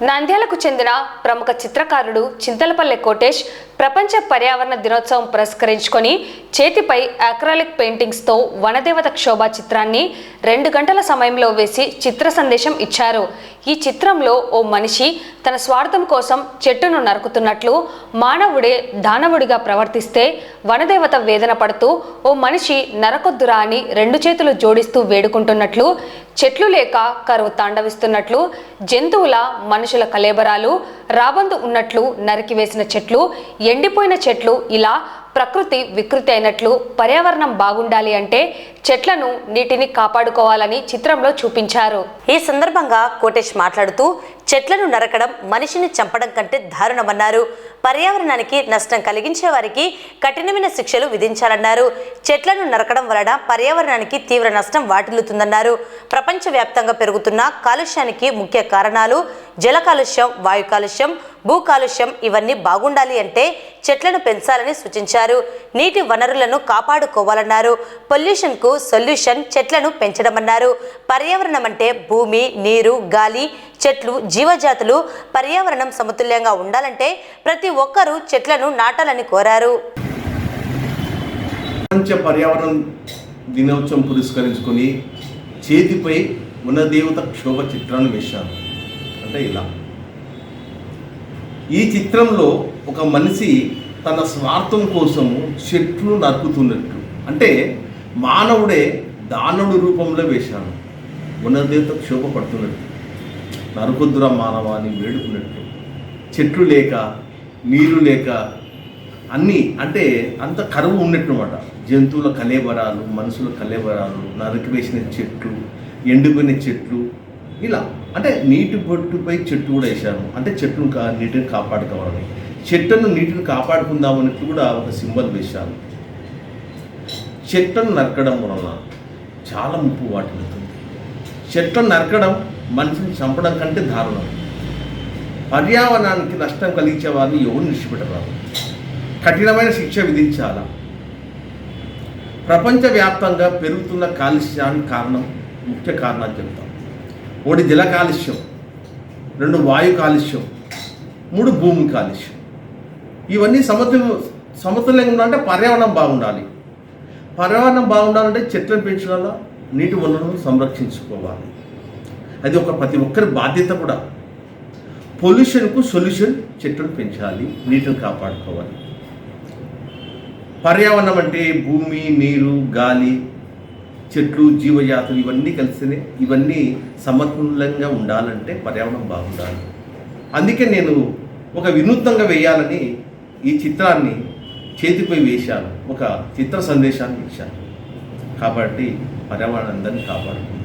నంద్యాలకు చెందిన ప్రముఖ చిత్రకారుడు చింతలపల్లె కోటేష్ ప్రపంచ పర్యావరణ దినోత్సవం పురస్కరించుకొని చేతిపై అక్రాలిక్ పెయింటింగ్స్తో వనదేవత క్షోభ చిత్రాన్ని రెండు గంటల సమయంలో వేసి చిత్ర సందేశం ఇచ్చారు. ఈ చిత్రంలో ఓ మనిషి తన స్వార్థం కోసం చెట్టును నరుకుతున్నట్లు మానవుడే దానవుడిగా ప్రవర్తిస్తే వనదేవత వేదన పడుతూ ఓ మనిషి నరకొద్దురా అని రెండు చేతులు జోడిస్తూ వేడుకుంటున్నట్లు చెట్లు లేక కరువు తాండవిస్తున్నట్లు జంతువుల మనుషుల కలేబరాలు రాబందు ఉన్నట్లు నరికివేసిన చెట్లు ఎండిపోయిన చెట్లు ఇలా ప్రకృతి వికృతి అయినట్లు పర్యావరణం బాగుండాలి అంటే చెట్లను నీటిని కాపాడుకోవాలని చిత్రంలో చూపించారు. ఈ సందర్భంగా కోటేష్ మాట్లాడుతూ చెట్లను నరకడం మనిషిని చంపడం కంటే దారుణమన్నారు. పర్యావరణానికి నష్టం కలిగించే వారికి కఠినమైన శిక్షలు విధించాలన్నారు. చెట్లను నరకడం వలన పర్యావరణానికి తీవ్ర నష్టం వాటిల్లుతుందన్నారు. ప్రపంచవ్యాప్తంగా పెరుగుతున్న కాలుష్యానికి ముఖ్య కారణాలు జల కాలుష్యం వాయు కాలుష్యం భూ కాలుష్యం ఇవన్నీ బాగుండాలి అంటే చెట్లను పెంచాలని సూచించారు. నీటి వనరులను కాపాడుకోవాలన్నారు. పొల్యూషన్కు సొల్యూషన్ చెట్లను పెంచడమన్నారు. పర్యావరణం అంటే భూమి నీరు గాలి చెట్లు జీవజాతులు పర్యావరణం సమతుల్యంగా ఉండాలంటే ప్రతి ఒక్కరూ చెట్లను నాటాలని కోరారు. ప్రపంచ పర్యావరణ దినోత్సవం పురస్కరించుకొని చేతిపై ఉన్నదేవత క్షోభ చిత్రాన్ని వేశారు. అంటే ఇలా. ఈ చిత్రంలో ఒక మనిషి తన స్వార్థం కోసము చెట్లు నరుకుతున్నట్టు. అంటే మానవుడే దానవుడి రూపంలో వేశాను ఉన్నదేవత క్షోభ పడుతున్నట్టు. నరుకుద్దుర మానవాన్ని వేడుకున్నట్టు చెట్లు లేక నీరు లేక అన్నీ అంటే అంత కరువు ఉన్నట్టుమాట జంతువుల కలేబరాలు మనుషుల కలేబరాలు నరికివేసిన చెట్లు ఎండిపోయిన చెట్లు ఇలా. అంటే నీటి బొట్టుపై చెట్టు కూడా వేశాను అంటే చెట్టును కా నీటిని కాపాడుకోవాలని చెట్టును నీటిని కాపాడుకుందామన్నట్లు కూడా ఒక సింబల్ వేశాను చెట్లను నరకడం వలన చాలా ముప్పు వాటిల్లుతుంది చెట్లను నరకడం మనిషిని చంపడం కంటే దారుణం. పర్యావరణానికి నష్టం కలిగించే వారిని ఎవరు నిడిచిపెట్టరాదు కఠినమైన శిక్ష విధించాల? ప్రపంచవ్యాప్తంగా పెరుగుతున్న కాలుష్యానికి కారణం ముఖ్య కారణాలు చెప్తాం. ఒకటి జల కాలుష్యం రెండు వాయు కాలుష్యం మూడు భూమి కాలుష్యం. ఇవన్నీ సమతుల్యం సమతుల్యంగా ఉండాలంటే పర్యావరణం బాగుండాలి. పర్యావరణం బాగుండాలంటే చెట్లను పెంచడాల నీటి వనరులను సంరక్షించుకోవాలి. అది ఒక ప్రతి ఒక్కరి బాధ్యత కూడా. పొల్యూషన్కు సొల్యూషన్ చెట్లను పెంచాలి నీటిని కాపాడుకోవాలి. పర్యావరణం అంటే భూమి నీరు గాలి చెట్లు జీవజాతులు ఇవన్నీ కలిసినే ఇవన్నీ సమతుల్యంగా ఉండాలంటే పర్యావరణం బాగుండాలి. అందుకే నేను ఒక వినూత్నంగా వేయాలని ఈ చిత్రాన్ని చేతిపై వేశాను. ఒక చిత్ర సందేశాన్ని ఇచ్చాను. కాబట్టి పర్యావరణం అందరినీ కాపాడుకుందాం.